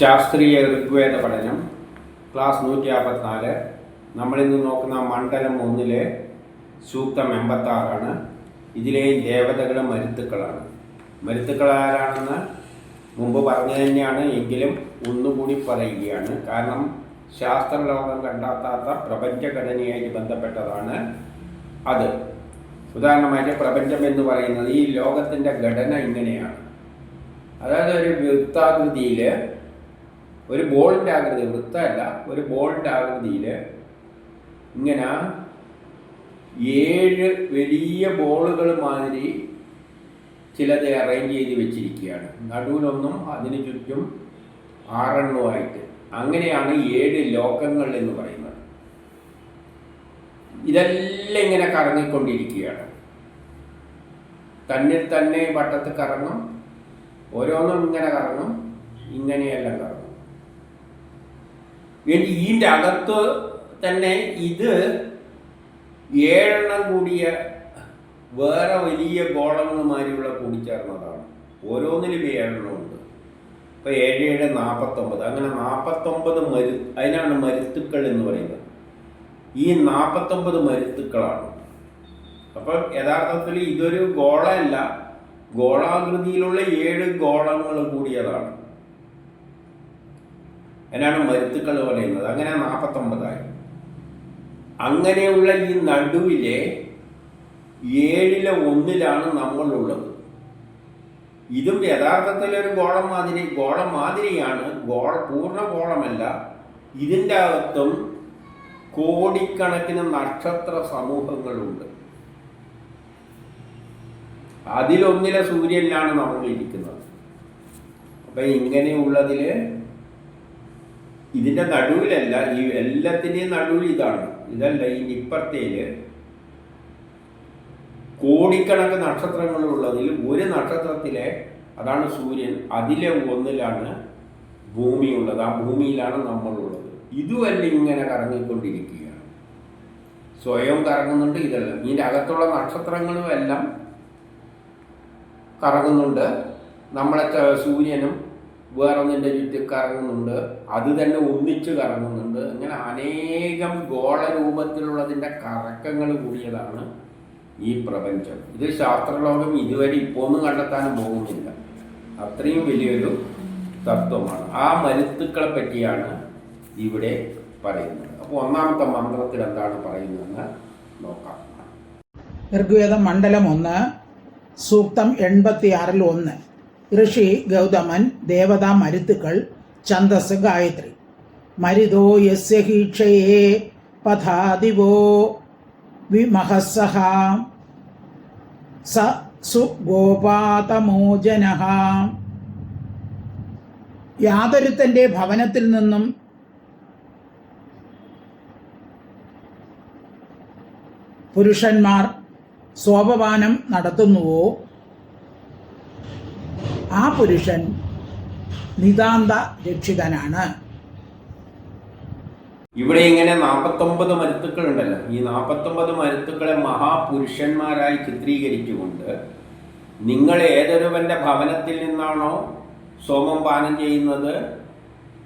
ശാസ്ത്രീയ ഋഗ്വേദ പഠനം ക്ലാസ് നൂറ്റി അമ്പത്തിനാല് നമ്മളിന്ന് നോക്കുന്ന മണ്ഡലം ഒന്നിലെ സൂക്തം എൺപത്താറാണ്. ഇതിലെയും ദേവതകളും മരുത്തുക്കളാണ്. മരുത്തുക്കൾ ആരാണെന്ന് മുമ്പ് പറഞ്ഞു തന്നെയാണ് എങ്കിലും ഒന്നുകൂടി പറയുകയാണ്. കാരണം ശാസ്ത്രലോകം കണ്ടെത്താത്ത പ്രപഞ്ചഘടനയായിട്ട് ബന്ധപ്പെട്ടതാണ് അത്. ഉദാഹരണമായിട്ട് പ്രപഞ്ചം എന്ന് പറയുന്നത് ഈ ലോകത്തിന്റെ ഘടന ഇങ്ങനെയാണ്. അതായത് ഒരു വൃത്താകൃതിയിൽ ഒരു ബോളിന്റെ ആകൃതി വൃത്തമല്ല ഒരു ബോളിന്റെ ആകൃതിയിൽ ഇങ്ങനെ ഏഴ് വലിയ ബോളുകൾ മാതിരി ചിലത് അറേഞ്ച് ചെയ്ത് വെച്ചിരിക്കുകയാണ്. നടുവിലൊന്നും അതിന് ചുറ്റും ആറെണ്ണമായിട്ട് അങ്ങനെയാണ് ഏഴ് ലോകങ്ങൾ എന്ന് പറയുന്നത്. ഇതെല്ലാം ഇങ്ങനെ കറങ്ങിക്കൊണ്ടിരിക്കുകയാണ്. തന്നിൽ തന്നെ വട്ടത്ത് കറങ്ങും ഓരോന്നും ഇങ്ങനെ കറങ്ങും ഇങ്ങനെയെല്ലാം കറങ്ങും. ഇനി ഇതിന്റെ അകത്ത് തന്നെ ഇത് ഏഴെണ്ണം കൂടിയ വേറെ വലിയ ഗോളങ്ങളുമാരിയുള്ള കൂടിച്ചേർന്നതാണ്. ഓരോന്നിലും ഏഴെണ്ണം ഉണ്ട്. ഇപ്പം ഏഴ് ഏഴ് നാൽപ്പത്തൊമ്പത് അങ്ങനെ നാൽപ്പത്തൊമ്പത് മരു അതിനാണ് മരുത്തുക്കൾ എന്ന് പറയുന്നത്. ഈ നാൽപ്പത്തൊമ്പത് മരുത്തുക്കളാണ്. അപ്പം യഥാർത്ഥത്തിൽ ഇതൊരു ഗോളമല്ല ഗോളാകൃതിയിലുള്ള ഏഴ് ഗോളങ്ങൾ കൂടിയതാണ്. അതിനാണ് മരുത്തുക്കൾ പറയുന്നത്. അങ്ങനെ നാൽപ്പത്തൊമ്പതായി അങ്ങനെയുള്ള ഈ നടുവിലെ ഏഴിലെ ഒന്നിലാണ് നമ്മളുള്ളത്. ഇതും യഥാർത്ഥത്തിൽ ഒരു ഗോളം മാതിരി ഗോളം മാതിരിയാണ്. ഗോള പൂർണ ഗോളമല്ല. ഇതിന്റെ അകത്തും കോടിക്കണക്കിന് നക്ഷത്ര സമൂഹങ്ങളുണ്ട്. അതിലൊന്നിലെ സൂര്യനിലാണ് നമ്മൾ ഇരിക്കുന്നത് അപ്പം ഇങ്ങനെയുള്ളതിൽ ഇതിന്റെ നടുവിലല്ല ഈ എല്ലാത്തിന്റെയും നടുവിൽ ഇതാണ്. ഇതല്ല ഈ നിപ്പർത്തേൽ. കോടിക്കണക്ക് നക്ഷത്രങ്ങളുള്ളതിൽ ഒരു നക്ഷത്രത്തിലെ അതാണ് സൂര്യൻ. അതിലെ ഒന്നിലാണ് ഭൂമിയുള്ളത്. ആ ഭൂമിയിലാണ് നമ്മളുള്ളത്. ഇതുമല്ല ഇങ്ങനെ കറങ്ങിക്കൊണ്ടിരിക്കുകയാണ്. സ്വയം കറങ്ങുന്നുണ്ട് ഇതെല്ലാം. ഇതിന്റെ അകത്തുള്ള നക്ഷത്രങ്ങളും എല്ലാം കറങ്ങുന്നുണ്ട്. നമ്മളെ സൂര്യനും വേറൊന്നിന്റെ ചുറ്റും കറങ്ങുന്നുണ്ട്. അത് തന്നെ ഒന്നിച്ച് കറങ്ങുന്നുണ്ട്. അങ്ങനെ അനേകം ഗോളരൂപത്തിലുള്ളതിന്റെ കറക്കങ്ങൾ കൂടിയതാണ് ഈ പ്രപഞ്ചം. ഇത് ശാസ്ത്രലോകം ഇതുവരെ ഇപ്പോൾ ഒന്നും കണ്ടെത്താനും പോകുന്നില്ല. അത്രയും വലിയൊരു തത്വമാണ്. ആ മരുത്തുക്കളെ പറ്റിയാണ് ഇവിടെ പറയുന്നത്. അപ്പോൾ ഒന്നാമത്തെ മന്ത്രത്തിൽ എന്താണ് പറയുന്നതെന്ന് നോക്കാം. ഋഗ്വേദം മണ്ഡലം ഒന്ന് സൂക്തം എൺപത്തിയാറിൽ ഒന്ന്. ഋഷി ഗൗതമൻ ദേവതാ മരുത്തുക്കൾ ഛന്ദസ് ഗായത്രി. മരുതോ യസ്യ ഹീക്ഷയേ പഥാദിവോ വിമഹസഹ. സ സുഗോപാതമോജന യാതൊരുത്തന്റെ ഭവനത്തിൽ നിന്നും പുരുഷന്മാർ സോപപാനം നടത്തുന്നുവോ? ആ പുരുഷൻ നിതാന്ത രക്ഷിതനാണ്. ഇവിടെ ഇങ്ങനെ നാൽപ്പത്തൊമ്പത് മരുത്തുക്കൾ ഉണ്ടല്ലോ ഈ നാൽപ്പത്തൊമ്പത് മരുത്തുക്കളെ മഹാപുരുഷന്മാരായി ചിത്രീകരിച്ചുകൊണ്ട് നിങ്ങൾ ഏതൊരുവന്റെ ഭവനത്തിൽ നിന്നാണോ സോമം പാനം ചെയ്യുന്നത്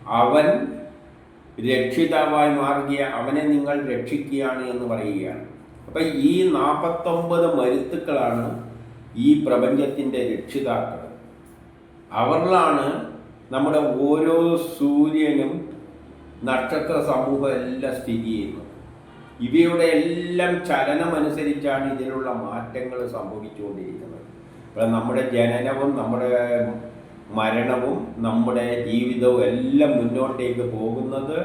അവൻ രക്ഷിതാവായി മാറുക അവനെ നിങ്ങൾ രക്ഷിക്കുകയാണ് എന്ന് പറയുകയാണ്. അപ്പം ഈ നാൽപ്പത്തൊമ്പത് മരുത്തുക്കളാണ് ഈ പ്രപഞ്ചത്തിന്റെ രക്ഷിതാക്കൾ. അവരിലാണ് നമ്മുടെ ഓരോ സൂര്യനും നക്ഷത്ര സമൂഹം എല്ലാം സ്ഥിതി ചെയ്യുന്നത്. ഇവയുടെ എല്ലാം ചലനമനുസരിച്ചാണ് ഇതിലുള്ള മാറ്റങ്ങൾ സംഭവിച്ചുകൊണ്ടിരിക്കുന്നത്. അപ്പോൾ നമ്മുടെ ജനനവും നമ്മുടെ മരണവും നമ്മുടെ ജീവിതവും എല്ലാം മുന്നോട്ടേക്ക് പോകുന്നത്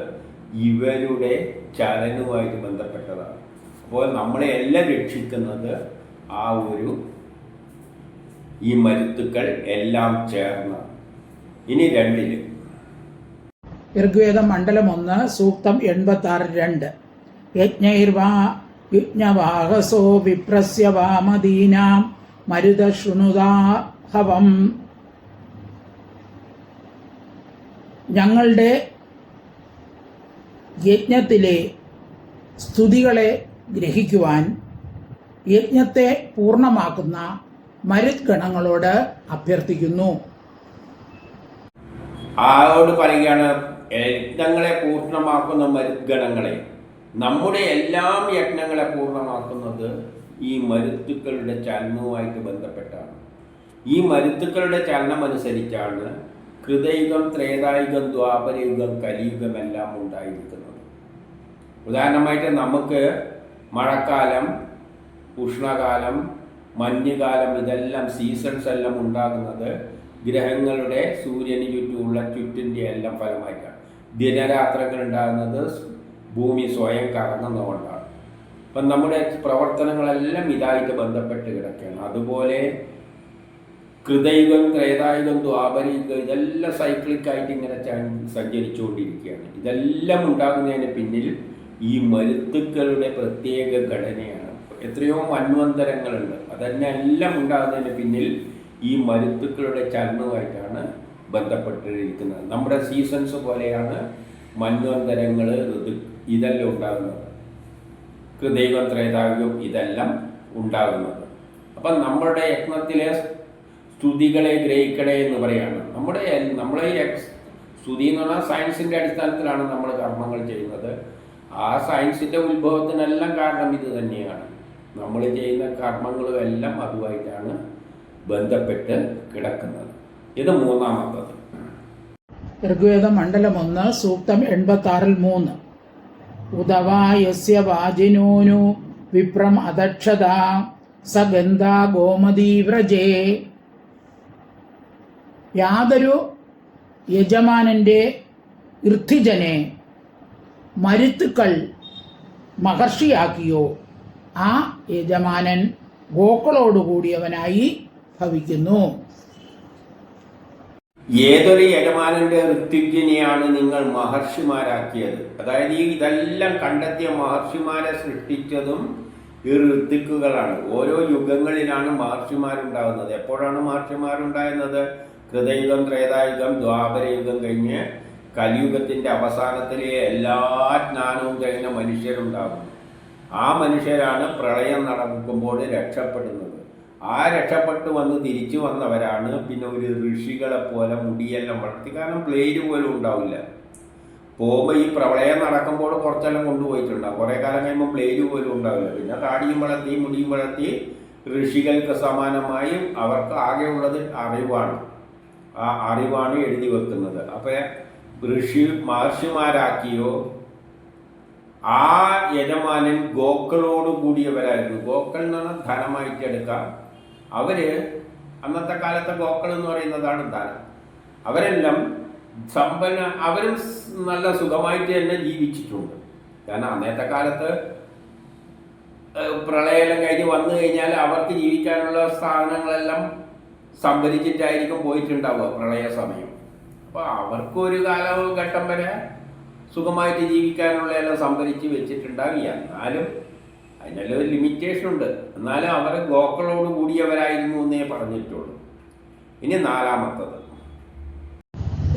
ഇവരുടെ ചലനവുമായിട്ട് ബന്ധപ്പെട്ടതാണ്. അപ്പോൾ നമ്മളെ എല്ലാം രക്ഷിക്കുന്നത് ആ ഒരു ഈ മരുത്തുക്കൾ എല്ലാം ചേർന്ന്. ഇനി രണ്ടിൽ. ഋഗ്വേദം മണ്ഡലം ഒന്ന് സൂക്തം എൺപത്തി ആറ് രണ്ട്. യജ്ഞൈർവാ യുജ്ഞവാഹസോ വിപ്രസ്യ വാമദീനാം മരുത ശൃണുതാഹവം ഞങ്ങളുടെ യജ്ഞത്തിലെ സ്തുതികളെ ഗ്രഹിക്കുവാൻ യജ്ഞത്തെ പൂർണമാക്കുന്ന മരുത് ഗണങ്ങളോട് അഭ്യർത്ഥിക്കുന്നു. ആരോട് പറയുകയാണ് യജ്ഞങ്ങളെ പൂർണമാക്കുന്ന മരുത് ഗണങ്ങളെ നമ്മുടെ എല്ലാം യജ്ഞങ്ങളെ പൂർണമാക്കുന്നത് ഈ മരുത്തുക്കളുടെ ചലനവുമായിട്ട് ബന്ധപ്പെട്ടാണ്. ഈ മരുത്തുക്കളുടെ ചലനം അനുസരിച്ചാണ് കൃതയുഗം ത്രേതായുഗം ദ്വാപരയുഗം കലിയുഗം എല്ലാം ഉണ്ടായിരിക്കുന്നത്. ഉദാഹരണമായിട്ട് നമുക്ക് മഴക്കാലം ഉഷ്ണകാലം മഞ്ഞുകാലം ഇതെല്ലാം സീസൺസ് എല്ലാം ഉണ്ടാകുന്നത് ഗ്രഹങ്ങളുടെ സൂര്യന് ചുറ്റുമുള്ള ചുറ്റിന്റെ എല്ലാം ഫലമായിട്ടാണ്. ദിനരാത്രങ്ങൾ ഉണ്ടാകുന്നത് ഭൂമി സ്വയം കറങ്ങുന്നതുകൊണ്ടാണ്. അപ്പം നമ്മുടെ പ്രവർത്തനങ്ങളെല്ലാം ഇതായിട്ട് ബന്ധപ്പെട്ട് കിടക്കുകയാണ്. അതുപോലെ കൃതയുഗം ത്രേതായുഗം ദ്വാപരയുഗം ഇതെല്ലാം സൈക്ലിക്കായിട്ട് ഇങ്ങനെ സഞ്ചരിച്ചുകൊണ്ടിരിക്കുകയാണ്. ഇതെല്ലാം ഉണ്ടാകുന്നതിന് പിന്നിൽ ഈ മരുത്തുക്കളുടെ പ്രത്യേക ഘടനയാണ്. എത്രയോ മന്വന്തരങ്ങളുണ്ട് അതന്നെ എല്ലാം ഉണ്ടാകുന്നതിന് പിന്നിൽ ഈ മരുത്തുക്കളുടെ ചലനവുമായിട്ടാണ് ബന്ധപ്പെട്ടിരിക്കുന്നത്. നമ്മുടെ സീസൺസ് പോലെയാണ് മന്വന്തരങ്ങൾ ഋതു ഇതെല്ലാം ഉണ്ടാകുന്നത്. ദൈവം ത്രേതാവ്യം ഇതെല്ലാം ഉണ്ടാകുന്നത്. അപ്പം നമ്മുടെ യത്നത്തിലെ സ്തുതികളെ ഗ്രഹിക്കണേ എന്ന് പറയാണ്. നമ്മുടെ നമ്മളെ സ്തുതി എന്ന് പറഞ്ഞാൽ സയൻസിന്റെ അടിസ്ഥാനത്തിലാണ് നമ്മൾ കർമ്മങ്ങൾ ചെയ്യുന്നത്. ആ സയൻസിന്റെ ഉത്ഭവത്തിനെല്ലാം കാരണം ഇത് തന്നെയാണ്. നമ്മൾ ചെയ്യുന്ന കർമ്മങ്ങളും എല്ലാം അതുമായിട്ടാണ് ബന്ധപ്പെട്ട് കിടക്കുന്നത്. ഇത് മൂന്നാമത്തത്. ഋഗ്വേദ മണ്ഡലം ഒന്ന് സൂക്തം എൺപത്തി ആറിൽ മൂന്ന് ഉദവായസ്യ വാജിനോനു വിപ്രം അദക്ഷത സ ഗന്ധാ ഗോമതീ വ്രജേ. യാതൊരു യജമാനന്റെ ഇർത്ഥിജനെ മരുത്തുക്കൾ മഹർഷിയാക്കിയോ ആ യജമാനൻ ഗോക്കളോടുകൂടിയവനായി ഭവിക്കുന്നു. ഏതൊരു യജമാനന്റെ ഋത്വിജ്ഞനെയാണ് നിങ്ങൾ മഹർഷിമാരാക്കിയത്? അതായത് ഈ ഇതെല്ലാം കണ്ടെത്തിയ മഹർഷിമാരെ സൃഷ്ടിച്ചതും ഈ ഋത്തിക്കുകളാണ് ഓരോ യുഗങ്ങളിലാണ് മഹർഷിമാരുണ്ടാകുന്നത്. എപ്പോഴാണ് മഹർഷിമാരുണ്ടായിരുന്നത്? കൃതയുഗം ത്രേതായുഗം ദ്വാപരയുഗം കഴിഞ്ഞ് കലിയുഗത്തിന്റെ അവസാനത്തിലെ എല്ലാ ജ്ഞാനവും കഴിഞ്ഞ മനുഷ്യരുണ്ടാകും ആ മനുഷ്യരാണ് പ്രളയം നടക്കുമ്പോൾ രക്ഷപ്പെടുന്നത്. ആ രക്ഷപ്പെട്ട് വന്ന് തിരിച്ചു വന്നവരാണ് പിന്നെ ഒരു ഋഷികളെ പോലെ മുടിയെല്ലാം വളർത്തി. കാരണം പ്ലേറ്റ് പോലും ഉണ്ടാവില്ല. പോകുമ്പോൾ ഈ പ്രളയം നടക്കുമ്പോൾ കുറച്ചെല്ലാം കൊണ്ടുപോയിട്ടുണ്ടാവും. കുറേ കാലം കഴിയുമ്പോൾ പ്ലേറ്റ് പോലും ഉണ്ടാവില്ല. പിന്നെ താടിയും വളർത്തി മുടിയും വളർത്തി ഋഷികൾക്ക് സമാനമായും അവർക്ക് ആകെയുള്ളത് അറിവാണ്. ആ അറിവാണ് എഴുതി വെക്കുന്നത്. അപ്പോൾ ഋഷി മഹർഷിമാരാക്കിയോ ആ യജമാനൻ ഗോക്കളോട് കൂടിയവരായിരുന്നു. ഗോക്കൾ എന്ന് പറഞ്ഞാൽ ധനമായിട്ട് എടുക്കാം. അവർ അന്നത്തെ കാലത്തെ ഗോക്കൾ എന്ന് പറയുന്നതാണ് ധനം. അവരെല്ലാം സമ്പന്ന അവരും നല്ല സുഖമായിട്ട് തന്നെ ജീവിച്ചിട്ടുണ്ട്. കാരണം അന്നത്തെ കാലത്ത് പ്രളയെല്ലാം കഴിഞ്ഞ് വന്നു കഴിഞ്ഞാൽ അവർക്ക് ജീവിക്കാനുള്ള സാധനങ്ങളെല്ലാം സംഭരിച്ചിട്ടായിരിക്കും പോയിട്ടുണ്ടാവുക പ്രളയ സമയം. അപ്പോൾ അവർക്കൊരു കാലഘട്ടം വരെ സുഖമായിട്ട് ജീവിക്കാനുള്ള എല്ലാം സംഭരിച്ച് വെച്ചിട്ടുണ്ടാവില്ല. എന്നാലും അതിനെല്ലാം ഒരു ലിമിറ്റേഷൻ ഉണ്ട്. എന്നാലും അവർ ഗോക്കളോട് കൂടിയവരായിരുന്നു എന്നേ പറഞ്ഞിട്ടുള്ളൂ. ഇനി നാലാമത്തത്.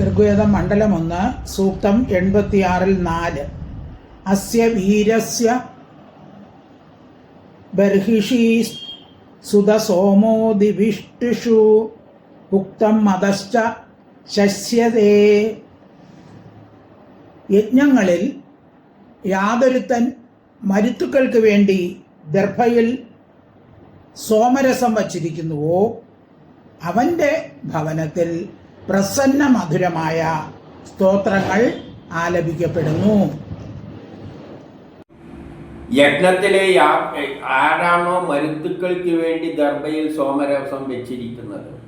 ഋഗ്വേദം മണ്ഡലം ഒന്ന് സൂക്തം എൺപത്തിയാറിൽ നാല്. അസ്യ വീരസ്യ ബർഹിഷീ സുതസോമോ ദിവിഷ്ടിഷു ഉക്തം മതശ്ച ശസ്യതേ യജ്ഞങ്ങളിൽ യാതൊരുത്തൻ മരുത്തുക്കൾക്ക് വേണ്ടി ദർഭയിൽ സോമരസം വച്ചിരിക്കുന്നുവോ അവന്റെ ഭവനത്തിൽ പ്രസന്ന മധുരമായ സ്തോത്രങ്ങൾ ആലപിക്കപ്പെടുന്നു. യജ്ഞത്തിലെ ആരാണോ മരുത്തുക്കൾക്ക് വേണ്ടി ദർഭയിൽ സോമരസം വെച്ചിരിക്കുന്നത്?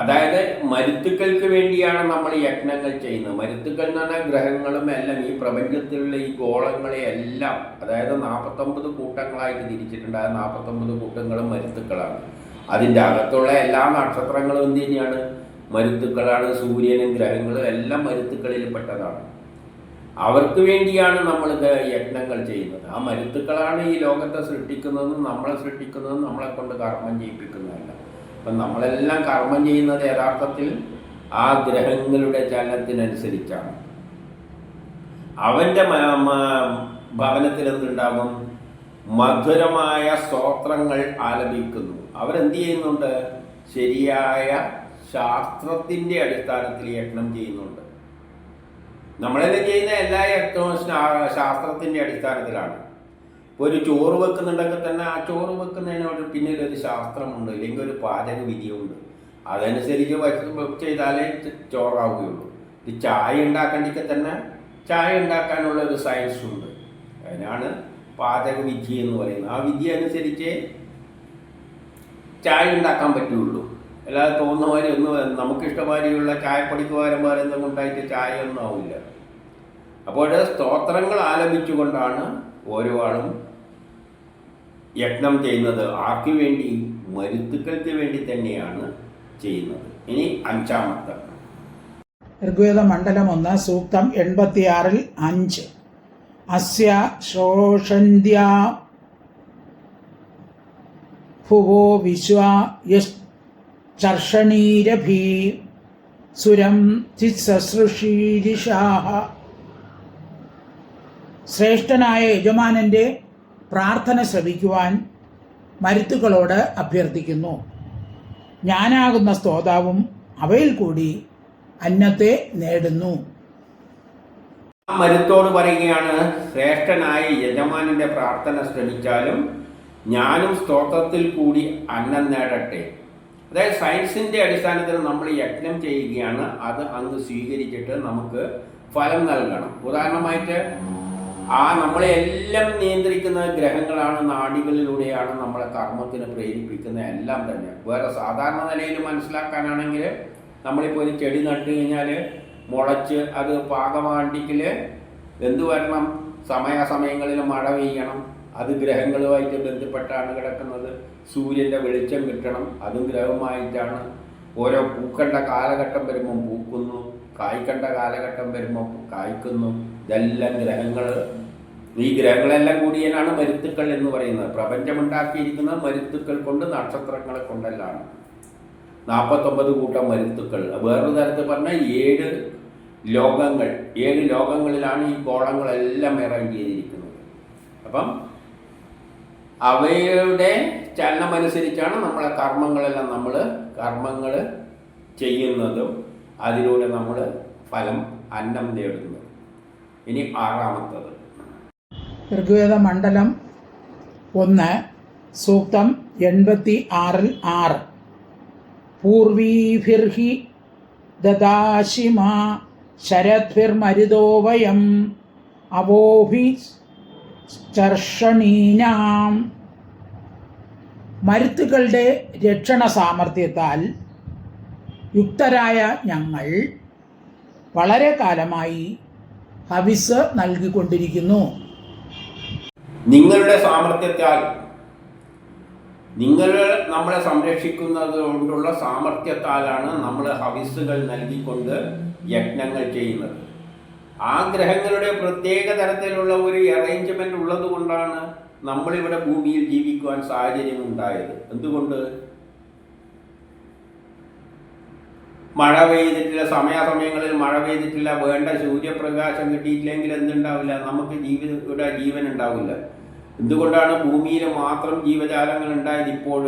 അതായത് മരുത്തുക്കൾക്ക് വേണ്ടിയാണ് നമ്മൾ യജ്ഞങ്ങൾ ചെയ്യുന്നത്. മരുത്തുക്കൾ എന്ന് പറഞ്ഞാൽ ഗ്രഹങ്ങളും എല്ലാം ഈ പ്രപഞ്ചത്തിലുള്ള ഈ ഗോളങ്ങളെ എല്ലാം അതായത് നാൽപ്പത്തൊമ്പത് കൂട്ടങ്ങളായിട്ട് തിരിച്ചിട്ടുണ്ട്. ആ നാൽപ്പത്തൊമ്പത് കൂട്ടങ്ങളും മരുത്തുക്കളാണ്. അതിന്റെ അകത്തുള്ള എല്ലാ നക്ഷത്രങ്ങളും എന്ത് തന്നെയാണ് മരുത്തുക്കളാണ്. സൂര്യനും ഗ്രഹങ്ങളും എല്ലാം മരുത്തുക്കളിൽ പെട്ടതാണ്. അവർക്ക് വേണ്ടിയാണ് നമ്മൾ യജ്ഞങ്ങൾ ചെയ്യുന്നത്. ആ മരുത്തുക്കളാണ് ഈ ലോകത്തെ സൃഷ്ടിക്കുന്നതും നമ്മളെ സൃഷ്ടിക്കുന്നതും നമ്മളെ കൊണ്ട് കർമ്മം ചെയ്യിപ്പിക്കുന്നതല്ല. അപ്പം നമ്മളെല്ലാം കർമ്മം ചെയ്യുന്നത് യഥാർത്ഥത്തിൽ ആ ഗ്രഹങ്ങളുടെ ചലനത്തിനനുസരിച്ചാണ്. അവന്റെ ഭവനത്തിൽ എന്തുണ്ടാകും? മധുരമായ സ്തോത്രങ്ങൾ ആലപിക്കുന്നു. അവരെന്ത് ചെയ്യുന്നുണ്ട്? ശരിയായ ശാസ്ത്രത്തിന്റെ അടിസ്ഥാനത്തിൽ യജ്ഞം ചെയ്യുന്നുണ്ട്. നമ്മളെല്ലാം ചെയ്യുന്ന എല്ലാ യജ്ഞവും ശാസ്ത്രത്തിന്റെ അടിസ്ഥാനത്തിലാണ്. ഒരു ചോറ് വെക്കുന്നുണ്ടെങ്കിൽ തന്നെ ആ ചോറ് വെക്കുന്നതിനോട് പിന്നിൽ ഒരു ശാസ്ത്രമുണ്ട് ഇല്ലെങ്കിൽ ഒരു പാചക വിധിയുണ്ട്. അതനുസരിച്ച് ചെയ്താലേ ചോറാവുകയുള്ളൂ. ഈ ചായ ഉണ്ടാക്കണ്ടെങ്കിൽ തന്നെ ചായ ഉണ്ടാക്കാനുള്ള ഒരു സയൻസ് ഉണ്ട്. അതിനാണ് പാചക വിധി എന്ന് പറയുന്നത്. ആ വിധി അനുസരിച്ച് ചായ ഉണ്ടാക്കാൻ പറ്റുള്ളൂ. അല്ലാതെ തോന്നുന്ന മാതിരി ഒന്നും നമുക്കിഷ്ടമാതിരിയുള്ള ചായപ്പൊടിക്കുവാരം വേറെ എന്തെങ്കിലും ഉണ്ടായിട്ട് ചായ ഒന്നും ആവില്ല. അപ്പോൾ സ്തോത്രങ്ങൾ ആലപിച്ചുകൊണ്ടാണ് ഓരോ ആളും യജ്ഞം ചെയ്യുന്നത് ആർക്ക് വേണ്ടി? മരുത്തുക്കൾക്ക് വേണ്ടി തന്നെയാണ് ചെയ്യുന്നത്. ഇനി അഞ്ചാമത്തെ. ഋഗ്വേദ മണ്ഡലം ഒന്ന് സൂക്തം എൺപത്തിയാറിൽ അഞ്ച്. അസ്യ ശോഷന്ത്യ ഭുവോ വിശ്വ യർഷണീരഭീ സുരം ചിസൃഷീരിഷാഹ ശ്രേഷ്ഠനായ യജമാനന്റെ പ്രാർത്ഥന ശ്രവിക്കുവാൻ മരുത്തുക്കളോട് അഭ്യർത്ഥിക്കുന്നു. ഞാനാകുന്ന സ്തോതാവും അവയിൽ കൂടി അന്നത്തെ നേടുന്നു. മരുത്തോട് പറയുകയാണ് ശ്രേഷ്ഠനായ യജമാനന്റെ പ്രാർത്ഥന ശ്രമിച്ചാലും ഞാനും സ്തോത്രത്തിൽ കൂടി അന്നം നേടട്ടെ. അതായത് സയൻസിന്റെ അടിസ്ഥാനത്തിൽ നമ്മൾ യജ്ഞം ചെയ്യുകയാണ്. അത് അങ്ങ് സ്വീകരിച്ചിട്ട് നമുക്ക് ഫലം നൽകണം. ഉദാഹരണമായിട്ട് ആ നമ്മളെ എല്ലാം നിയന്ത്രിക്കുന്ന ഗ്രഹങ്ങളാണ് നാടികളിലൂടെയാണ് നമ്മളെ കർമ്മത്തിന് പ്രേരിപ്പിക്കുന്ന എല്ലാം തന്നെ. വേറെ സാധാരണ നിലയിൽ മനസ്സിലാക്കാനാണെങ്കിൽ നമ്മളിപ്പോൾ ഒരു ചെടി നട്ടു കഴിഞ്ഞാൽ മുളച്ച് അത് പാകമാണ്ടിക്കൽ എന്ത് വരണം? സമയാസമയങ്ങളിൽ മഴ പെയ്യണം. അത് ഗ്രഹങ്ങളുമായിട്ട് ബന്ധപ്പെട്ടാണ് കിടക്കുന്നത്. സൂര്യന്റെ വെളിച്ചം കിട്ടണം. അതും ഗ്രഹമായിട്ടാണ് ഓരോ പൂക്കണ്ട കാലഘട്ടം വരുമ്പം പൂക്കുന്നു കായ്ക്കണ്ട കാലഘട്ടം വരുമ്പോൾ കായ്ക്കുന്നു. ഇതെല്ലാം ഗ്രഹങ്ങൾ ഈ ഗ്രഹങ്ങളെല്ലാം കൂടിയാണ് മരുത്തുക്കൾ എന്ന് പറയുന്നത്. പ്രപഞ്ചമുണ്ടാക്കിയിരിക്കുന്ന മരുത്തുക്കൾ കൊണ്ട് നക്ഷത്രങ്ങളെ കൊണ്ടെല്ലാം. നാൽപ്പത്തൊമ്പത് കൂട്ടം മരുത്തുക്കൾ. വേറൊരു തരത്തിൽ പറഞ്ഞാൽ ഏഴ് ലോകങ്ങൾ ഏഴ് ലോകങ്ങളിലാണ് ഈ ഗോളങ്ങളെല്ലാം അറേഞ്ച് ചെയ്തിരിക്കുന്നത്. അപ്പം അവയുടെ ചലനമനുസരിച്ചാണ് നമ്മളെ കർമ്മങ്ങളെല്ലാം നമ്മൾ കർമ്മങ്ങൾ ചെയ്യുന്നതും അതിലൂടെ നമ്മൾ ഫലം അന്നം നേടുന്നത്. ഇനി ആറാമത്തത്. ഋഗ്വേദ മണ്ഡലം ഒന്ന് സൂക്തം എൺപത്തി ആറിൽ ആറ്. പൂർവീഭിർഹി ദദാശിമ ശരദ്ഭിർമരുതോ വയം അവോഭി ചർഷണീനാം. മരുത്തുക്കളുടെ രക്ഷണ സാമർഥ്യത്താൽ യുക്തരായ ഞങ്ങൾ വളരെ കാലമായി ഹവിസ് നൽകിക്കൊണ്ടിരിക്കുന്നു. നിങ്ങളുടെ സാമർഥ്യത്താൽ നിങ്ങൾ നമ്മളെ സംരക്ഷിക്കുന്നത് കൊണ്ടുള്ള സാമർഥ്യത്താലാണ് നമ്മൾ ഹവിസുകൾ നൽകിക്കൊണ്ട് യജ്ഞങ്ങൾ ചെയ്യുന്നത്. ആ ഗ്രഹങ്ങളുടെ പ്രത്യേക തരത്തിലുള്ള ഒരു അറേഞ്ച്മെന്റ് ഉള്ളത് കൊണ്ടാണ് നമ്മളിവിടെ ഭൂമിയിൽ ജീവിക്കുവാൻ സാഹചര്യം ഉണ്ടായത്. എന്തുകൊണ്ട്? മഴ പെയ്തിട്ടില്ല സമയാസമയങ്ങളിൽ മഴ പെയ്തിട്ടില്ല വേണ്ട സൂര്യപ്രകാശം കിട്ടിയിട്ടില്ലെങ്കിൽ എന്തുണ്ടാവില്ല? നമുക്ക് ജീവിത ഇവിടെ ജീവൻ ഉണ്ടാവില്ല. എന്തുകൊണ്ടാണ് ഭൂമിയിൽ മാത്രം ജീവജാലങ്ങൾ ഉണ്ടായത് ഇപ്പോൾ?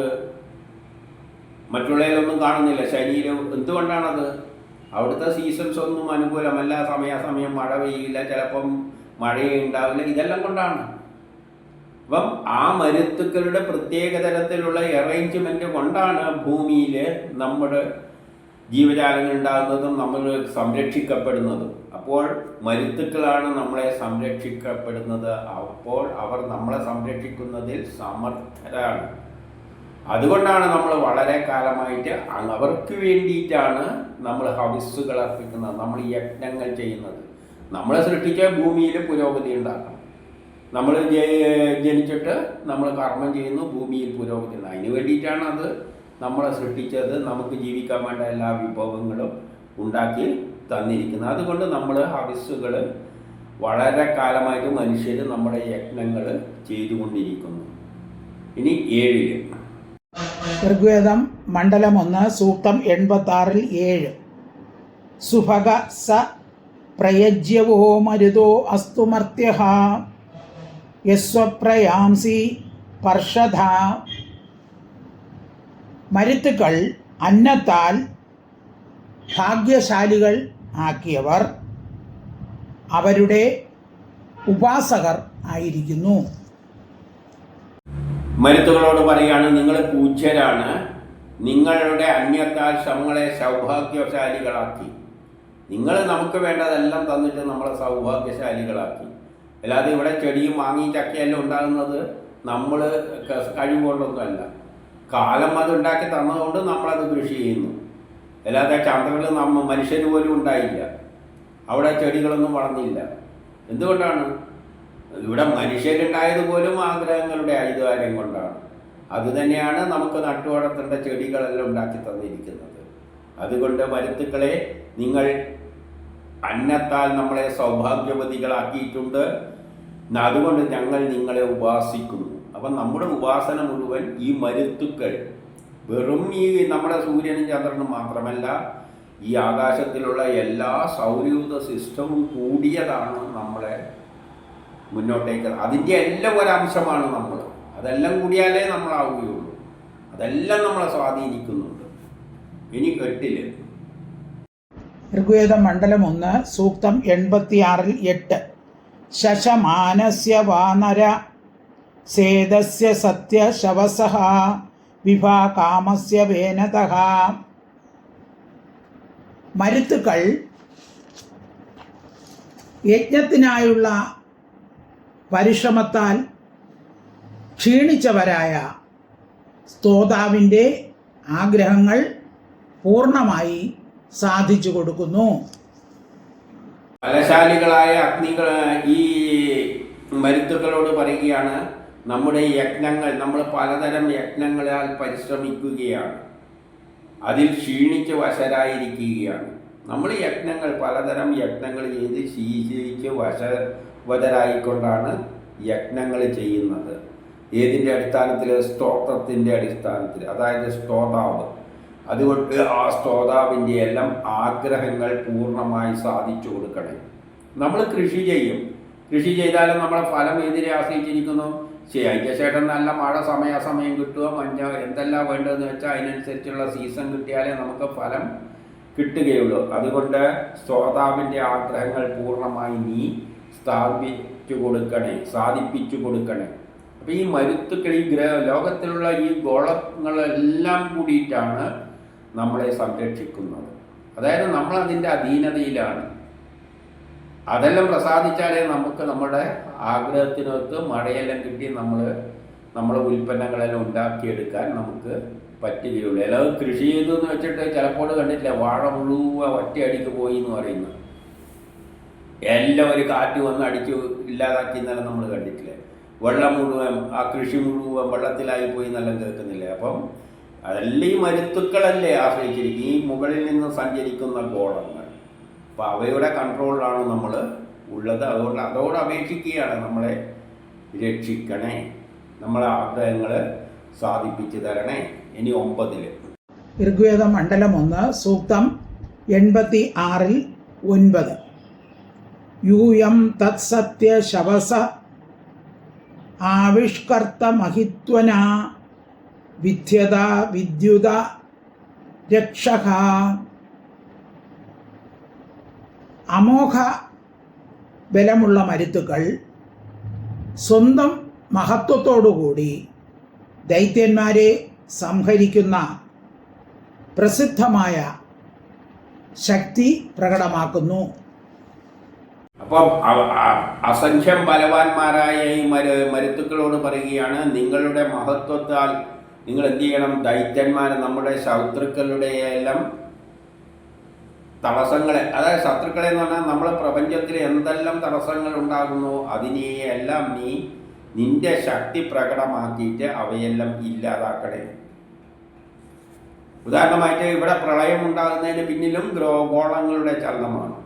മറ്റുള്ളതിലൊന്നും കാണുന്നില്ല ശരീരം. എന്തുകൊണ്ടാണത്? അവിടുത്തെ സീസൺസ് ഒന്നും അനുകൂലമല്ല സമയാസമയം മഴ പെയ്യില്ല ചിലപ്പം മഴയേ ഉണ്ടാവില്ല. ഇതെല്ലാം കൊണ്ടാണ്. അപ്പം ആ മരുത്തുക്കളുടെ പ്രത്യേക തരത്തിലുള്ള അറേഞ്ച്മെന്റ് കൊണ്ടാണ് ഭൂമിയിൽ നമ്മുടെ ജീവജാലങ്ങൾ ഉണ്ടാകുന്നതും നമ്മൾ സംരക്ഷിക്കപ്പെടുന്നതും. അപ്പോൾ മരുത്തുക്കളാണ് നമ്മളെ സംരക്ഷിക്കപ്പെടുന്നത്. അപ്പോൾ അവർ നമ്മളെ സംരക്ഷിക്കുന്നതിൽ സമർത്ഥരാണ്. അതുകൊണ്ടാണ് നമ്മൾ വളരെ കാലമായിട്ട് അവർക്ക് വേണ്ടിയിട്ടാണ് നമ്മൾ ഹവിസ്സുകൾ അർപ്പിക്കുന്നത്. നമ്മൾ യജ്ഞങ്ങൾ ചെയ്യുന്നത്. നമ്മളെ സൃഷ്ടിച്ച ഭൂമിയിൽ പുരോഗതി ഉണ്ടാക്കണം. നമ്മൾ ജനിച്ചിട്ട് നമ്മൾ കർമ്മം ചെയ്യുന്നു ഭൂമിയിൽ പുരോഗതി ഉണ്ടാകും. അതിന് വേണ്ടിയിട്ടാണ് അത് നമ്മളെ സൃഷ്ടിച്ചത് നമുക്ക് ജീവിക്കാൻ വേണ്ട എല്ലാ വിഭവങ്ങളും ഉണ്ടാക്കി തന്നിരിക്കുന്നത് അതുകൊണ്ട് നമ്മൾ ഹവിസ്സുകൾ വളരെ കാലമായിട്ട് മനുഷ്യർ നമ്മുടെ യജ്ഞങ്ങൾ ചെയ്തുകൊണ്ടിരിക്കുന്നു. ഇനി ഏഴിൽ. ഋഗ്വേദം മണ്ഡലം ഒന്ന് സൂക്തം എൺപത്തി ആറിൽ ഏഴ്. സുഭഗ സ പ്രയജ്യവോ മരുതോ അസ്തുമർത്യ യസ്വപ്രയാംസി പർഷധ. മരുത്തുക്കൾ അന്നത്താൽ ഭാഗ്യശാലികൾ ആക്കിയവർ. അവരുടെ ഉപാസകർ ആയിരിക്കുന്നു. മരുത്തുകളോട് പറയാണ് നിങ്ങൾ പൂജ്യരാണ്. നിങ്ങളുടെ അന്യത്താൽ ശ്രമങ്ങളെ സൗഭാഗ്യശാലികളാക്കി. നിങ്ങൾ നമുക്ക് വേണ്ടതെല്ലാം തന്നിട്ട് നമ്മളെ സൗഭാഗ്യശാലികളാക്കി. അല്ലാതെ ഇവിടെ ചെടിയും വാങ്ങി ചക്കയെല്ലാം ഉണ്ടാകുന്നത് നമ്മൾ കഴിവുകൊണ്ടൊന്നുമല്ല. കാലം അതുണ്ടാക്കി തന്നതുകൊണ്ട് നമ്മളത് കൃഷി ചെയ്യുന്നു. അല്ലാതെ ചന്ദ്രനിൽ നമ്മൾ മനുഷ്യർ പോലും ഉണ്ടായില്ല. അവിടെ ചെടികളൊന്നും വളർന്നില്ല. എന്തുകൊണ്ടാണ്? ഇവിടെ മനുഷ്യരുണ്ടായത് പോലും ആഗ്രഹങ്ങളുടെ ഐതാര്യം കൊണ്ടാണ്. അതുതന്നെയാണ് നമുക്ക് നട്ടുവളർത്തേണ്ട ചെടികളെല്ലാം ഉണ്ടാക്കി തന്നിരിക്കുന്നത്. അതുകൊണ്ട് മരുത്തുക്കളെ നിങ്ങൾ അന്നത്താൽ നമ്മളെ സൗഭാഗ്യവതികളാക്കിയിട്ടുണ്ട്. അതുകൊണ്ട് ഞങ്ങൾ നിങ്ങളെ ഉപാസിക്കുന്നു. അപ്പം നമ്മുടെ ഉപാസന മുഴുവൻ ഈ മരുത്തുക്കൾ വെറും ഈ നമ്മുടെ സൂര്യനും ചന്ദ്രനും മാത്രമല്ല ഈ ആകാശത്തിലുള്ള എല്ലാ സൗരയൂത സിസ്റ്റവും കൂടിയതാണ് നമ്മളെ മുന്നോട്ടേക്ക്. അതിന്റെ എല്ലാം ഒരംശമാണ് നമ്മൾ. അതെല്ലാം കൂടിയാലേ നമ്മളാവുകയുള്ളൂ. അതെല്ലാം നമ്മളെ സ്വാധീനിക്കുന്നുണ്ട്. ഇനി കെട്ടിൽ ഋഗ്വേദ മണ്ഡലം ഒന്ന് സൂക്തം എൺപത്തിയാറിൽ എട്ട്. ശശമാനസ്യ വാനര സേതസ്യ സത്യ ശവസഹ വിഭാ കാമസ്യ വേനത മരുത്തുക്കൾ യജ്ഞത്തിനായുള്ള പരിശ്രമത്താൽ ക്ഷീണിച്ചവരായ സ്തോതാവിന്റെ ആഗ്രഹങ്ങൾ പൂർണമായി സാധിച്ചു കൊടുക്കുന്നു. ബലശാലികളായ അഗ്നികൾ ഈ മരുത്തുക്കളോട് പറയുകയാണ് നമ്മുടെ യജ്ഞങ്ങൾ നമ്മൾ പലതരം യജ്ഞങ്ങളാൽ പരിശ്രമിക്കുകയാണ്. അതിൽ ക്ഷീണിച്ച് വശരായിരിക്കുകയാണ്. നമ്മൾ യജ്ഞങ്ങൾ പലതരം യജ്ഞങ്ങൾ ചെയ്ത് ശീലിച്ച് വശവതരായിക്കൊണ്ടാണ് യജ്ഞങ്ങൾ ചെയ്യുന്നത്. ഏതിന്റെ അടിസ്ഥാനത്തിൽ? സ്തോത്രത്തിന്റെ അടിസ്ഥാനത്തിൽ. അതായത് സ്തോതാവ്. അതുകൊണ്ട് ആ സ്തോതാവിന്റെ എല്ലാം ആഗ്രഹങ്ങൾ പൂർണമായി സാധിച്ചു കൊടുക്കണേ. നമ്മൾ കൃഷി ചെയ്യും. കൃഷി ചെയ്താലും നമ്മളെ ഫലം ഏതിനെ ആശ്രയിച്ചിരിക്കുന്നു? ശേഷം നല്ല മഴ സമയാസമയം കിട്ടുക മഞ്ഞ എന്തെല്ലാം വേണ്ടതെന്ന് വെച്ചാൽ അതിനനുസരിച്ചുള്ള സീസൺ കിട്ടിയാലേ നമുക്ക് ഫലം കിട്ടുകയുള്ളൂ. അതുകൊണ്ട് ശ്രോതാവിന്റെ ആഗ്രഹങ്ങൾ പൂർണമായി നീ സ്ഥാപിച്ചു കൊടുക്കണേ സാധിപ്പിച്ചു കൊടുക്കണേ. അപ്പോൾ ഈ മരുത്തുക്കൾ ഈ ഗ്രഹ ലോകത്തിലുള്ള ഈ ഗോളങ്ങളെല്ലാം കൂടിയിട്ടാണ് നമ്മളെ സംരക്ഷിക്കുന്നത്. അതായത് നമ്മളതിന്റെ അധീനതയിലാണ്. അതെല്ലാം പ്രസാദിച്ചാലേ നമുക്ക് നമ്മുടെ ആഗ്രഹത്തിനൊത്ത് മഴയെല്ലാം കിട്ടി നമ്മൾ നമ്മുടെ ഉൽപ്പന്നങ്ങളെല്ലാം ഉണ്ടാക്കിയെടുക്കാൻ നമുക്ക് പറ്റുകയുള്ളൂ. അല്ലാതെ കൃഷി ചെയ്തു എന്ന് വെച്ചിട്ട് ചിലപ്പോൾ കണ്ടിട്ടില്ല വാഴ മുഴുവൻ ഒറ്റയടിക്ക് പോയി എന്ന് പറയുന്നു. എല്ലാം ഒരു കാറ്റ് വന്ന് അടിച്ച് ഇല്ലാതാക്കി എന്നെല്ലാം നമ്മൾ കണ്ടിട്ടില്ലേ? വെള്ളം മുഴുവൻ ആ കൃഷി മുഴുവൻ വെള്ളത്തിലായി പോയി എന്നെല്ലാം കേൾക്കുന്നില്ലേ? അപ്പം അതെല്ലാം ഈ മരുത്തുക്കളല്ലേ ആശ്രയിച്ചിരിക്കും ഈ മുകളിൽ നിന്ന് സഞ്ചരിക്കുന്ന ഗോളങ്ങൾ. അപ്പോൾ അവയുടെ കൺട്രോളിലാണ് നമ്മൾ ഉള്ളത്. അതുകൊണ്ട് അതോട് അപേക്ഷിക്കുകയാണ് നമ്മളെ രക്ഷിക്കണേ. നമ്മളെ ആഗ്രഹങ്ങൾ സാധിപ്പിച്ചു തരണേ. ഇനി ഒമ്പതിൽ ഋഗ്വേദ മണ്ഡലം ഒന്ന് സൂക്തം എൺപത്തി ആറിൽ ഒൻപത്. യൂയം തത്സത്യ ശവസ ആവിഷ്കർത്ത മഹിത്വന വിദ്യത വിദ്യുത രക്ഷക അമോഘ ബലമുള്ള മരുത്തുക്കൾ സ്വന്തം മഹത്വത്തോടുകൂടി ദൈത്യന്മാരെ സംഹരിക്കുന്ന പ്രസിദ്ധമായ ശക്തി പ്രകടമാക്കുന്നു. അപ്പം അസംഖ്യം ബലവാന്മാരായ ഈ മരു മരുത്തുക്കളോട് പറയുകയാണ് നിങ്ങളുടെ മഹത്വത്താൽ നിങ്ങൾ എന്ത് ചെയ്യണം? ദൈത്യന്മാർ നമ്മുടെ ശത്രുക്കളുടെ എല്ലാം തടസ്സങ്ങളെ അതായത് ശത്രുക്കളെ എന്ന് പറഞ്ഞാൽ നമ്മളെ പ്രപഞ്ചത്തിൽ എന്തെല്ലാം തടസ്സങ്ങൾ ഉണ്ടാകുന്നു അതിനെയെല്ലാം നീ നിന്റെ ശക്തി പ്രകടമാക്കിയിട്ട് അവയെല്ലാം ഇല്ലാതാക്കണേ. ഉദാഹരണമായിട്ട് ഇവിടെ പ്രളയം ഉണ്ടാകുന്നതിന് പിന്നിലും ഗ്രോഗോളങ്ങളുടെ ചലനമാണ്.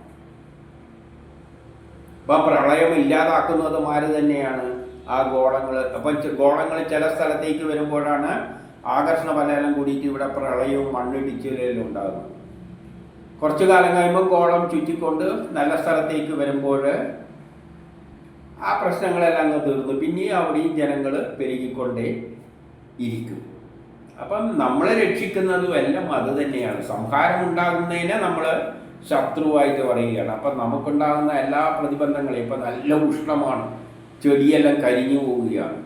അപ്പം പ്രളയം ഇല്ലാതാക്കുന്നത് മാര് തന്നെയാണ് ആ ഗോളങ്ങൾ. അപ്പം ഗോളങ്ങൾ ചില സ്ഥലത്തേക്ക് വരുമ്പോഴാണ് ആകർഷണ ബലം കൂടിയിട്ട് ഇവിടെ പ്രളയവും മണ്ണിടിച്ചിലെല്ലാം ഉണ്ടാകുന്നത്. കുറച്ചു കാലം കഴിയുമ്പോൾ ഗോളം ചുറ്റിക്കൊണ്ട് നല്ല സ്ഥലത്തേക്ക് വരുമ്പോൾ ആ പ്രശ്നങ്ങളെല്ലാം അങ്ങ് തീർന്നു. പിന്നെയും അവിടെയും ജനങ്ങൾ പെരുകിക്കൊണ്ടേ ഇരിക്കും. അപ്പം നമ്മളെ രക്ഷിക്കുന്നതും എല്ലാം അത് തന്നെയാണ്. സംഹാരം ഉണ്ടാകുന്നതിനെ നമ്മൾ ശത്രുവായിട്ട് പറയുകയാണ്. അപ്പം നമുക്കുണ്ടാകുന്ന എല്ലാ പ്രതിബന്ധങ്ങളെയും ഇപ്പം നല്ല ഉഷ്ണമാണ്. ചെടിയെല്ലാം കരിഞ്ഞു പോവുകയാണ്.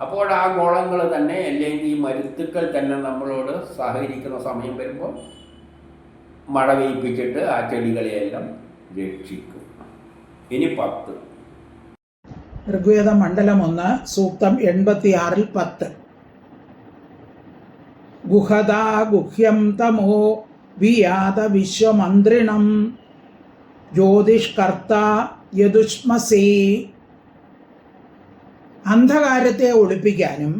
അപ്പോൾ ആ ഗോളങ്ങൾ തന്നെ അല്ലെങ്കിൽ ഈ മരുത്തുക്കൾ തന്നെ നമ്മളോട് സഹകരിക്കുന്ന സമയം വരുമ്പോൾ മഴ പെയ്പ്പിച്ചിട്ട് ആ ചെടികളെയെല്ലാം രക്ഷിക്കും. ഇനി പത്ത്. ഋഗ്വേദ മണ്ഡലം ഒന്ന് സൂക്തം എൺപത്തിയാറിൽ പത്ത്. ഗുഹദാ ഗുഹ്യം തമോ വിയാത വിശ്വമന്ത്രിണം. ജ്യോതിഷ്കർത്ത യദുഷ്മസി. അന്ധകാരത്തെ ഒളിപ്പിക്കാനും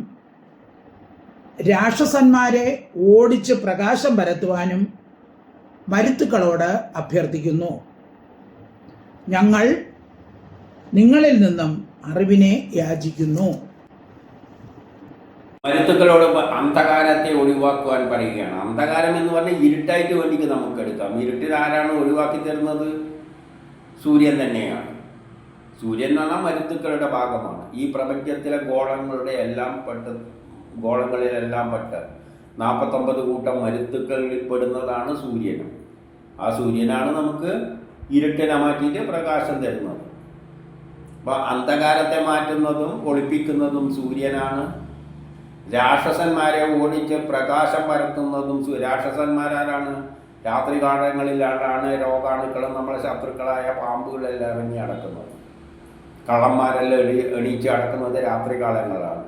രാക്ഷസന്മാരെ ഓടിച്ച് പ്രകാശം പരത്തുവാനും മരുത്തുക്കളോട് അഭ്യർത്ഥിക്കുന്നു. ഞങ്ങൾ നിങ്ങളിൽ നിന്നും അറിവിനെ യാചിക്കുന്നു. മരുത്തുക്കളോട് അന്ധകാരത്തെ ഒഴിവാക്കുവാൻ പറയുകയാണ്. അന്ധകാരം എന്ന് പറഞ്ഞാൽ ഇരുട്ടായിട്ട് വേണ്ടിക്ക് നമുക്ക് എടുക്കാം. ഇരുട്ടിൽ ആരാണ് ഒഴിവാക്കി തരുന്നത്? സൂര്യൻ തന്നെയാണ്. സൂര്യൻ എന്ന് മരുത്തുക്കളുടെ ഭാഗമാണ്. ഈ പ്രപഞ്ചത്തിലെ ഗോളങ്ങളുടെ എല്ലാം പെട്ട് ഗോളങ്ങളിലെല്ലാം പെട്ട് നാൽപ്പത്തൊമ്പത് കൂട്ടം മരുത്തുക്കളിൽ പെടുന്നതാണ് സൂര്യൻ ആ സൂര്യനാണ് നമുക്ക് ഇരുട്ടിനെ മാറ്റിയിട്ട് പ്രകാശം തരുന്നത്. അപ്പോൾ അന്ധകാരത്തെ മാറ്റുന്നതും ഒളിപ്പിക്കുന്നതും സൂര്യനാണ്. രാക്ഷസന്മാരെ ഓടിച്ച് പ്രകാശം പരത്തുന്നതും രാക്ഷസന്മാരാരാണ്? രാത്രി കാലങ്ങളിലാണ് രോഗാണുക്കളും നമ്മളെ ശത്രുക്കളായ പാമ്പുകളെല്ലാം ഇറങ്ങി അടക്കുന്നത് കള്ളന്മാരെല്ലാം എണി എണീച്ച് അടക്കുന്നത് രാത്രി കാലങ്ങളാണ്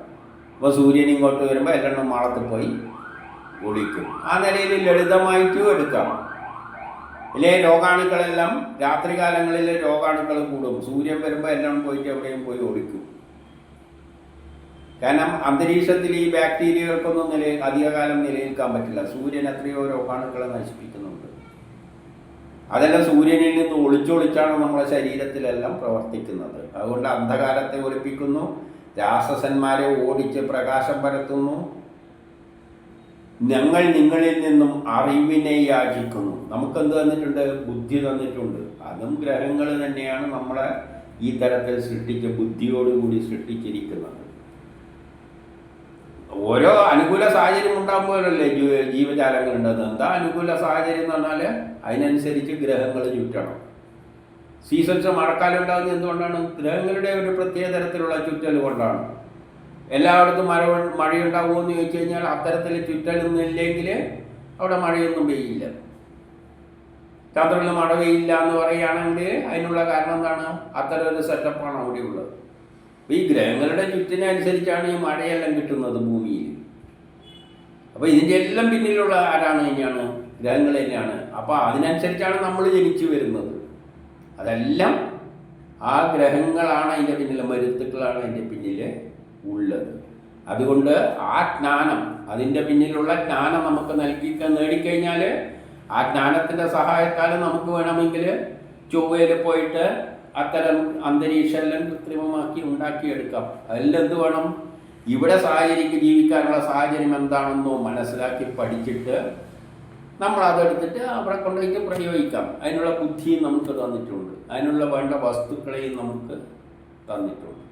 അപ്പോൾ സൂര്യൻ ഇങ്ങോട്ട് വരുമ്പോൾ എല്ലാം മാളത്തിൽ പോയി ഒളിക്കും. ആ നിലയിൽ ലളിതമായിട്ടും എടുക്കാം. ഇല്ലേ രോഗാണുക്കളെല്ലാം രാത്രി കാലങ്ങളിൽ രോഗാണുക്കൾ കൂടും. സൂര്യൻ വരുമ്പോൾ എല്ലാം പോയിട്ട് എവിടെയും പോയി ഓടിക്കും. കാരണം അന്തരീക്ഷത്തിൽ ഈ ബാക്ടീരിയകൾക്കൊന്നും നില അധികകാലം നിലനിൽക്കാൻ പറ്റില്ല. സൂര്യൻ എത്രയോ രോഗാണുക്കളെ നശിപ്പിക്കുന്നുണ്ട്. അതെല്ലാം സൂര്യനിൽ നിന്ന് ഒളിച്ചൊളിച്ചാണ് നമ്മുടെ ശരീരത്തിലെല്ലാം പ്രവർത്തിക്കുന്നത്. അതുകൊണ്ട് അന്ധകാരത്തെ ഒളിപ്പിക്കുന്നു രാക്ഷസന്മാരെ ഓടിച്ച് പ്രകാശം പരത്തുന്നു ഞങ്ങൾ നിങ്ങളിൽ നിന്നും അറിവിനെ യാചിക്കുന്നു നമുക്ക് നമുക്കെന്ത് തന്നിട്ടുണ്ട്? ബുദ്ധി തന്നിട്ടുണ്ട്. അതും ഗ്രഹങ്ങൾ തന്നെയാണ് നമ്മളെ ഈ തരത്തിൽ സൃഷ്ടിച്ച ബുദ്ധിയോടുകൂടി സൃഷ്ടിച്ചിരിക്കുന്നത്. ഓരോ അനുകൂല സാഹചര്യം ഉണ്ടാകുമ്പോഴല്ലേ ജീവ- ജീവജാലങ്ങൾ ഉണ്ടെന്ന് എന്താ അനുകൂല സാഹചര്യം എന്ന് പറഞ്ഞാൽ അതിനനുസരിച്ച് ഗ്രഹങ്ങൾ ചുറ്റണം. സീസൺസ് മഴക്കാലം ഉണ്ടാകുന്നത് എന്തുകൊണ്ടാണ്? ഗ്രഹങ്ങളുടെ ഒരു പ്രത്യേക തരത്തിലുള്ള ചുറ്റൽ കൊണ്ടാണ് എല്ലായിടത്തും മഴ മഴയുണ്ടാവുമോ എന്ന് ചോദിച്ചു കഴിഞ്ഞാൽ അത്തരത്തിൽ ചുറ്റലൊന്നും ഇല്ലെങ്കിൽ അവിടെ മഴയൊന്നും പെയ്യില്ല. ചന്ദ്രനിൽ മഴ പെയ്യില്ല എന്ന് പറയുകയാണെങ്കിൽ അതിനുള്ള കാരണം എന്താണ്? അത്തരം ഒരു സെറ്റപ്പാണ് അവിടെ ഉള്ളത്. അപ്പോൾ ഈ ഗ്രഹങ്ങളുടെ ചുറ്റിനനുസരിച്ചാണ് ഈ മഴയെല്ലാം കിട്ടുന്നത് ഭൂമിയിൽ അപ്പോൾ ഇതിന്റെ എല്ലാം പിന്നിലുള്ള ആരാണ് തന്നെയാണ്? ഗ്രഹങ്ങൾ തന്നെയാണ്. അപ്പോൾ അതിനനുസരിച്ചാണ് നമ്മൾ ജനിച്ചു വരുന്നത്. അതെല്ലാം ആ ഗ്രഹങ്ങളാണ് അതിന്റെ പിന്നിൽ മരുത്തുക്കളാണ് അതിന്റെ പിന്നിൽ ഉള്ളത്. അതുകൊണ്ട് ആ ജ്ഞാനം അതിന്റെ പിന്നിലുള്ള ജ്ഞാനം നമുക്ക് നൽകി നേടിക്കഴിഞ്ഞാൽ ആ ജ്ഞാനത്തിന്റെ സഹായത്താൽ നമുക്ക് വേണമെങ്കിൽ ചൊവ്വയിൽ പോയിട്ട് അത്തരം അന്തരീക്ഷം എല്ലാം കൃത്രിമമാക്കി ഉണ്ടാക്കിയെടുക്കാം. അതിലെന്ത് എന്ത് വേണം? ഇവിടെ സാഹചര്യം ജീവിക്കാനുള്ള സാഹചര്യം എന്താണെന്നോ മനസ്സിലാക്കി പഠിച്ചിട്ട് നമ്മൾ അതെടുത്തിട്ട് അവിടെ കൊണ്ടുപോയി പ്രയോഗിക്കാം. അതിനുള്ള ബുദ്ധിയും നമുക്ക് തന്നിട്ടുണ്ട്. അതിനുള്ള വേണ്ട വസ്തുക്കളെയും നമുക്ക് തന്നിട്ടുണ്ട്.